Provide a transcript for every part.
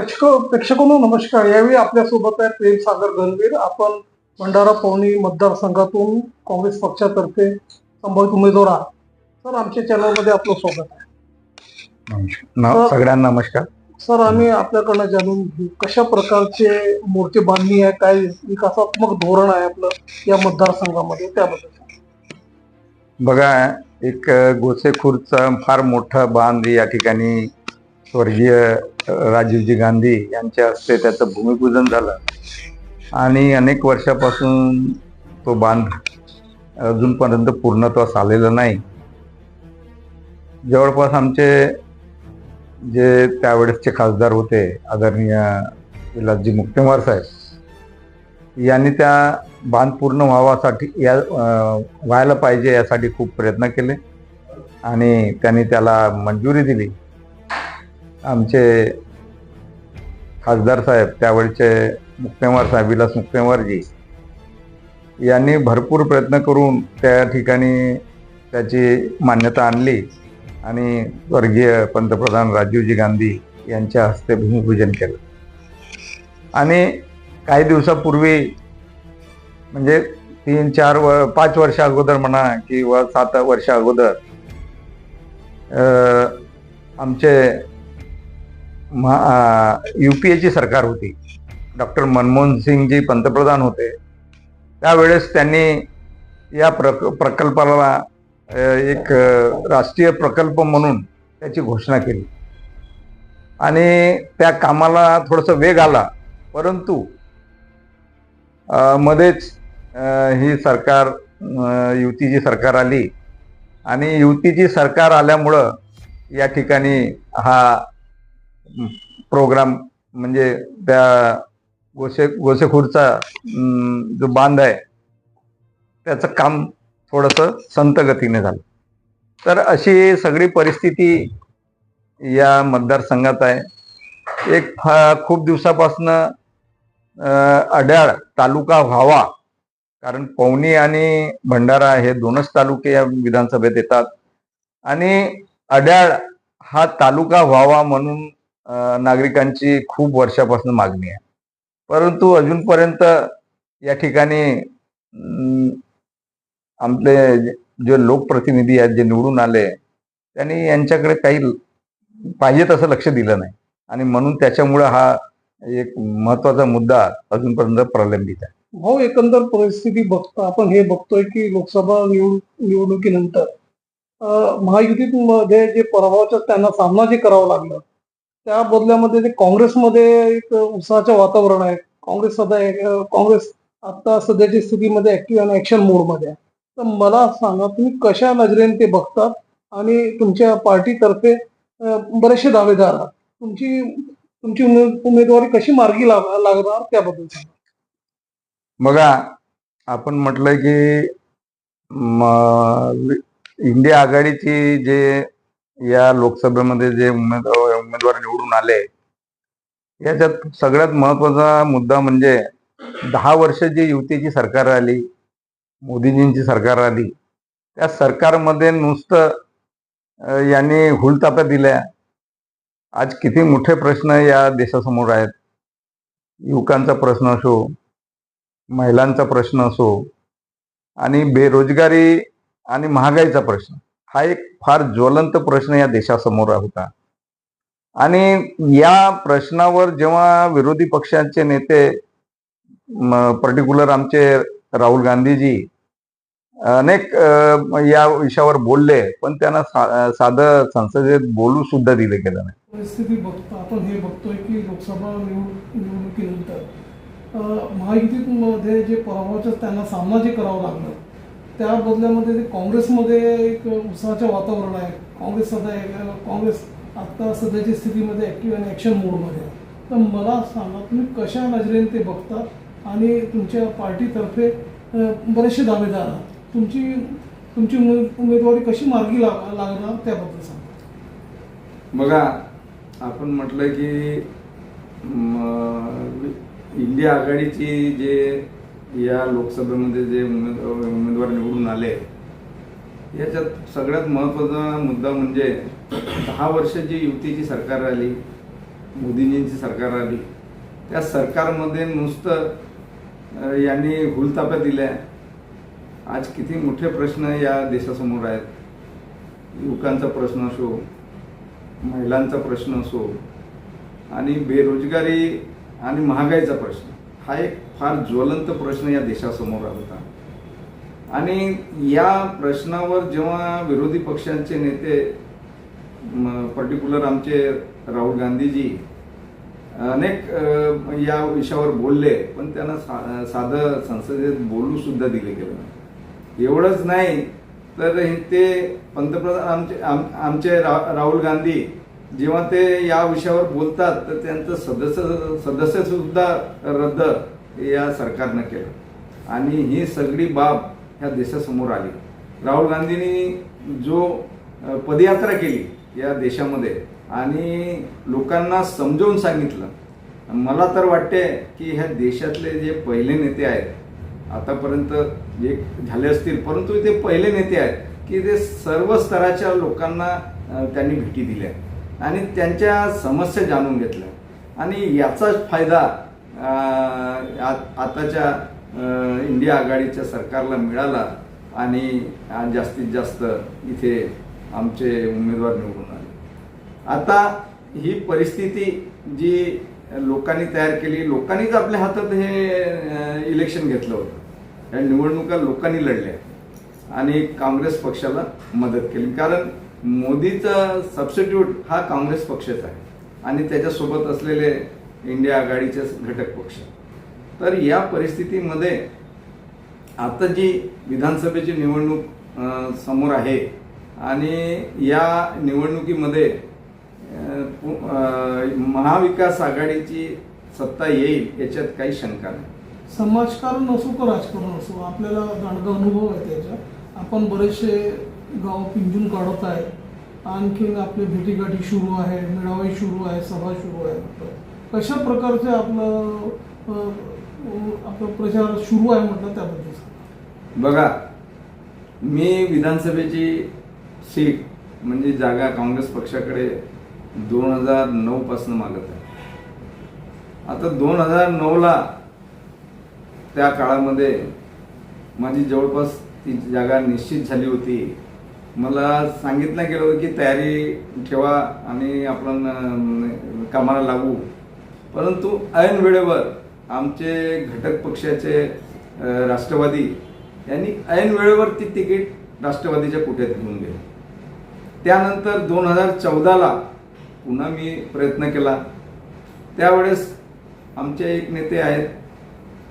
प्रेक्षक प्रेक्षकांनो नमस्कार. यावेळी आपल्यासोबत आहे प्रेम सागर गणवीर. आपण भंडारा पवनी मतदारसंघातून काँग्रेस पक्षातर्फे संभावित उमेदवार आहात. सर आमच्या चॅनलमध्ये आपलं स्वागत आहे. तर- सगळ्यांना नमस्कार. सर आम्ही आपल्याकडनं जाणून घेऊ कशा प्रकारचे मोर्चे बांधणी आहे काय विकासात्मक धोरण आहे आपलं या मतदारसंघामध्ये त्याबद्दल. बघा एक गोसेखुर्दचा फार मोठा बांध या ठिकाणी स्वर्गीय राजीवजी गांधी यांच्या हस्ते त्याचं भूमिपूजन झालं. आणि अनेक वर्षापासून तो बांध अजूनपर्यंत पूर्णत्वास आलेला नाही. जवळपास आमचे जे त्यावेळेसचे खासदार होते आदरणीय विलासजी मुक्तेमार साहेब यांनी त्या बांध पूर्ण व्हावासाठी या व्हायला पाहिजे यासाठी खूप प्रयत्न केले. आणि त्यांनी त्याला मंजुरी दिली. आमचे खासदार साहेब त्यावेळचे मुक्तेमार साहेब विलास मुक्तेमारजी यांनी भरपूर प्रयत्न करून त्या ठिकाणी त्याची मान्यता आणली आणि स्वर्गीय पंतप्रधान राजीवजी गांधी यांच्या हस्ते भूमिपूजन केलं. आणि काही दिवसापूर्वी म्हणजे तीन चार व पाच वर्ष अगोदर म्हणा किंवा सात वर्ष अगोदर आमचे यू पी एची सरकार होती. डॉक्टर मनमोहन सिंगजी पंतप्रधान होते. त्यावेळेस त्यांनी या प्रक प्रकल्पाला एक राष्ट्रीय प्रकल्प म्हणून त्याची घोषणा केली. आणि त्या कामाला थोडंसं वेग आला. परंतु मध्येच ही सरकार युतीची सरकार आली. आणि युतीची सरकार आल्यामुळं या ठिकाणी हा प्रोग्राम म्हणजे त्या गोसे गोसेखुरचा जो बांध आहे त्याचं काम थोडंसं संतगतीने झालं. तर अशी सगळी परिस्थिती या मतदारसंघात आहे. एक फा खूप दिवसापासनं अड्याळ तालुका व्हावा कारण पवनी आणि भंडारा हे दोनच तालुके या विधानसभेत येतात. आणि अड्याळ हा तालुका व्हावा म्हणून नागरिकांची खूप वर्षापासून मागणी आहे. परंतु अजूनपर्यंत या ठिकाणी आपले जे- लोकप्रतिनिधी आहेत जे निवडून आले त्यांनी यांच्याकडे काही पाहिजे तसं लक्ष दिलं नाही. आणि म्हणून त्याच्यामुळं हा एक महत्त्वाचा मुद्दा अजूनपर्यंत प्रलंबित आहे. भाऊ एकंदर परिस्थिती बघता आपण हे बघतोय की लोकसभा निवड निवडणुकीनंतर महायुतीमध्ये जे पराभवाचा त्यांना सामना जे करावा लागला त्या बदल्यामध्ये ते काँग्रेसमध्ये एक उत्साहाचं वातावरण आहे. काँग्रेस सध्या काँग्रेस आता सध्याच्या स्थितीमध्ये ऍक्टिव्ह आणि ऍक्शन मोडमध्ये आहे. तर मला सांगा तुम्ही कशा नजरेने ते बघतात? आणि तुमच्या पार्टीतर्फे बरेचसे दावेदार आहात. तुमची तुमची उमे- उमेदवारी कशी मार्गी लागणार त्याबद्दल सांगा. बघा आपण म्हटलंय की इंडिया आघाडीची जे या लोकसभेमध्ये जे उमेदवार उमेदवार निवडून आले याच्यात सगळ्यात महत्त्वाचा मुद्दा म्हणजे दहा वर्ष जी युतीची सरकार आली मोदीजींची सरकार आली त्या सरकारमध्ये नुसतं यांनी हुलताप्या दिल्या. आज किती मोठे प्रश्न या देशासमोर आहेत. युवकांचा प्रश्न असो महिलांचा प्रश्न असो आणि बेरोजगारी आणि महागाईचा प्रश्न. हा एक फार ज्वलंत प्रश्न या देशासमोर होता. आणि या प्रश्नावर जेव्हा विरोधी पक्षांचे नेते पर्टिक्युलर आमचे राहुल गांधीजी अनेक या विषयावर बोलले पण त्यांना सा- साधं संसदेत बोलू सुद्धा दिले गेलं नाही. परिस्थिती बघतो आपण हे बघतोय की लोकसभा निवडणुकीनंतर महायुतीमध्ये जे पराभवाचा त्यांना सामना जे करावा लागला त्या बदल्यामध्ये ते काँग्रेसमध्ये एक उत्साहाचं वातावरण आहे. काँग्रेस सध्या एक- काँग्रेस आत्ता सध्याच्या स्थितीमध्ये ॲक्टिव्ह आणि ॲक्शन मोडमध्ये आहे. तर मला सांगा तुम्ही कशा नजरेने ते बघता? आणि तुमच्या पार्टीतर्फे बरेचसे दावेदार आहात. तुमची तुमची उमेदवारी कशी मार्गी लाग लागणार त्याबद्दल सांगा. बघा आपण म्हटलं की इंडिया आघाडीची जे या लोकसभेमध्ये जे उमेद- उमेदवार निवडून आले याच्यात सगळ्यात महत्त्वाचा मुद्दा म्हणजे दहा वर्ष जी युतीची सरकार आली मोदीजींची सरकार आली त्या सरकारमध्ये नुसतं यांनी हुलताप्या दिल्या. आज किती मोठे प्रश्न या देशासमोर आहेत. युवकांचा प्रश्न असो महिलांचा प्रश्न असो आणि बेरोजगारी आणि महागाईचा प्रश्न. हा एक फार ज्वलंत प्रश्न या देशासमोर आला होता आणि या प्रश्नावर जेव्हा विरोधी पक्षांचे नेते पर्टिक्युलर आमचे राहुल गांधीजी अनेक या विषयावर बोलले पण त्यांना सा साधं संसदेत बोलू सुद्धा दिले गेलं नाही. एवढंच नाही तर ते पंतप्रधान आमचे आम, आमचे रा, राहुल गांधी जेव्हा ते या विषयावर बोलतात तर त्यांचं सदस्य सदस्य सुद्धा हे या सरकारनं केलं. आणि ही सगळी बाब ह्या देशासमोर आली. राहुल गांधींनी जो पदयात्रा केली या देशामध्ये आणि लोकांना समजावून सांगितलं. मला तर वाटते की ह्या देशातले जे पहिले नेते आहेत आतापर्यंत जे झाले असतील परंतु ते पहिले नेते आहेत की ते सर्व स्तराच्या लोकांना त्यांनी भेटी दिल्या. आणि त्यांच्या समस्या जाणून घेतल्या. आणि याचाच फायदा आताच्या इंडिया आघाडीच्या सरकारला मिळाला आणि जास्तीत जास्त इथे आमचे उमेदवार निवडून आले. आता ही परिस्थिती जी लोकांनी तयार केली लोकांनीच आपल्या हातात हे इलेक्शन घेतलं होतं. या निवडणुका लोकांनी लढल्या. आणि काँग्रेस पक्षाला मदत केली. कारण मोदीचा सबस्टिट्यूट हा काँग्रेस पक्षच आहे. आणि त्याच्यासोबत असलेले इंडिया आघाडीचे घटक पक्ष. तर या परिस्थितीमध्ये आता जी विधानसभेची निवडणूक समोर आहे आणि या निवडणुकीमध्ये महाविकास आघाडीची सत्ता येईल याच्यात काही शंका नाही. समाजकारण असो का राजकारण असो आपल्याला दांडगा अनुभव आहे त्याचा. आपण बरेचसे गाव पिंजून काढत आहे. आणखीन आपले भेटीगाठी सुरू आहे मेळावे सुरू आहे सभा सुरू आहे. कशा प्रकारचं आपलं आपलं प्रचार सुरू आहे म्हटलं त्याबद्दल? बघा मी विधानसभेची सीट म्हणजे जागा काँग्रेस पक्षाकडे दोन हजार नऊ पासून मागत आहे. आता दोन हजार नऊला त्या काळामध्ये माझी जवळपास ती जागा निश्चित झाली होती. मला सांगितलं गेलं होतं की तयारी ठेवा आणि आपण कामाला लागू. परंतु ऐन वेळेवर आमचे घटक पक्षाचे राष्ट्रवादी यांनी ऐन वेळेवर ती तिकीट राष्ट्रवादीच्या कुठेत घेऊन गेले. त्यानंतर दोन हजार चौदाला पुन्हा मी प्रयत्न केला. त्यावेळेस आमचे एक नेते आहेत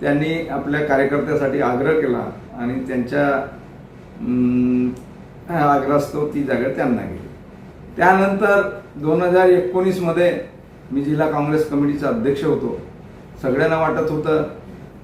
त्यांनी आपल्या कार्यकर्त्यासाठी आग्रह केला आणि त्यांच्या आग्रहास्तव ती जागा त्यांना गेली. त्यानंतर दोन हजार एकोणीसमध्ये मी जिल्हा काँग्रेस कमिटीचा अध्यक्ष होतो. सगळ्यांना वाटत होतं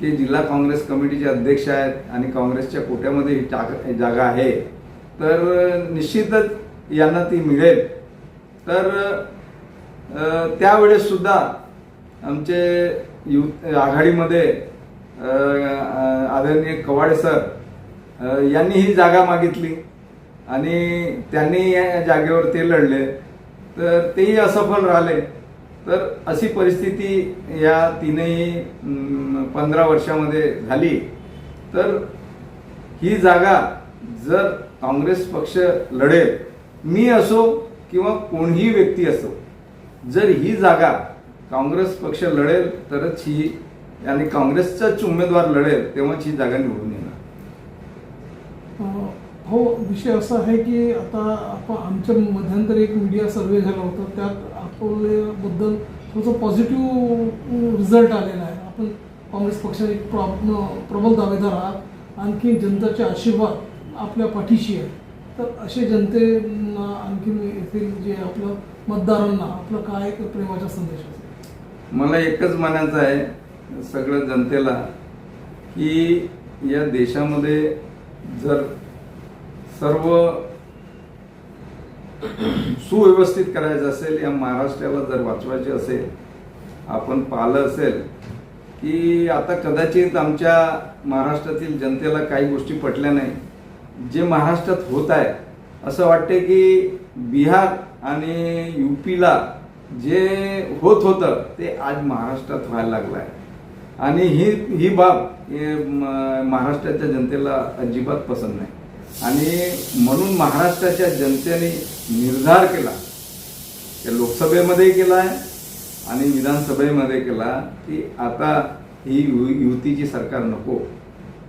की जिल्हा काँग्रेस कमिटीचे अध्यक्ष आहेत आणि काँग्रेसच्या कोट्यामध्ये ही जागा आहे. तर निश्चितच यांना ती मिळेल. तर त्यावेळेससुद्धा आमचे यु आघाडीमध्ये आदरणीय कवाडे सर यांनी ही जागा मागितली आणि त्यांनी या जागेवर ते लढले. तर तेही असफल राहिले. तर अशी परिस्थिती या तीनही पंधरा वर्षामध्ये झाली. तर ही जागा जर काँग्रेस पक्ष लढेल मी असो किंवा कोणीही व्यक्ती असो जर ही जागा काँग्रेस पक्ष लढेल तरच ही आणि काँग्रेसचाच उमेदवार लढेल तेव्हाच ही जागा निवडून येईल. हो विषय असा आहे की आता आपण आमच्या मध्यंतरी एक मीडिया सर्वे झाला होता. त्यात अकोल्याबद्दल थोडंसं पॉझिटिव्ह रिझल्ट आलेला आहे. आपण काँग्रेस पक्षाने एक प्र प्रबल दावेदार आहात. आणखी जनताचे आशीर्वाद आपल्या पाठीशी आहे. तर असे जनतेना आणखी येथील जे आपलं मतदारांना आपलं काय प्रेमाचा संदेश असेल मला एकच म्हणायचं आहे सगळ्या जनतेला की या देशामध्ये जर सर्व सुव्यवस्थित करायचं असेल या महाराष्ट्राला जर वाचवायचे असेल आपण पाहिलं असेल की आता कदाचित आमच्या महाराष्ट्रातील जनतेला काही गोष्टी पटल्या नाही. जे महाराष्ट्रात होत आहे असं वाटते की बिहार आणि युपीला जे होत होतं ते आज महाराष्ट्रात व्हायला लागलं आहे आणि ही ही बाब महाराष्ट्राच्या जनतेला अजिबात पसंत नाही. आणि म्हणून महाराष्ट्राच्या जनतेने निर्धार केला. त्या लोकसभेमध्ये केला आहे आणि विधानसभेमध्ये केला की आता ही यु- युतीची सरकार नको.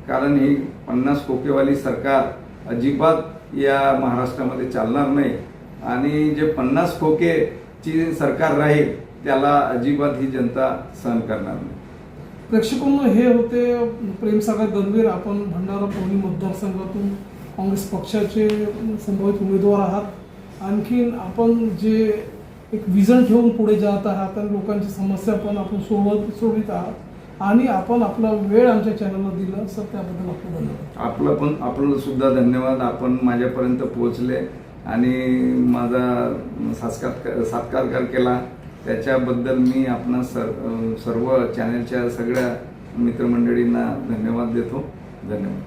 कारण ही पन्नास खोकेवाली सरकार अजिबात या महाराष्ट्रामध्ये चालणार नाही. आणि जे पन्नास खोकेची सरकार राहील त्याला अजिबात ही जनता सहन करणार नाही. प्रेक्षकांना हे होते प्रेमसागर गंभीर. आपण भंडारा पोहणी मतदारसंघातून काँग्रेस पक्षाचे संभावित उमेदवार आहात. आणखीन आपण जे एक विजन ठेवून पुढे जात आहात आणि लोकांची समस्या पण आपण सोडवत सोडवित आहात. आणि आपण आपला वेळ आमच्या चॅनलला दिला सर त्याबद्दल आपलं धन्यवाद. आपलं पण आपलं सुद्धा धन्यवाद. आपण माझ्यापर्यंत पोहोचले आणि माझा साक्षात्कार सत्कार केला. त्याच्याबद्दल मी आपणा सर सर्व चॅनलच्या सगळ्या मित्रमंडळींना धन्यवाद देतो. धन्यवाद.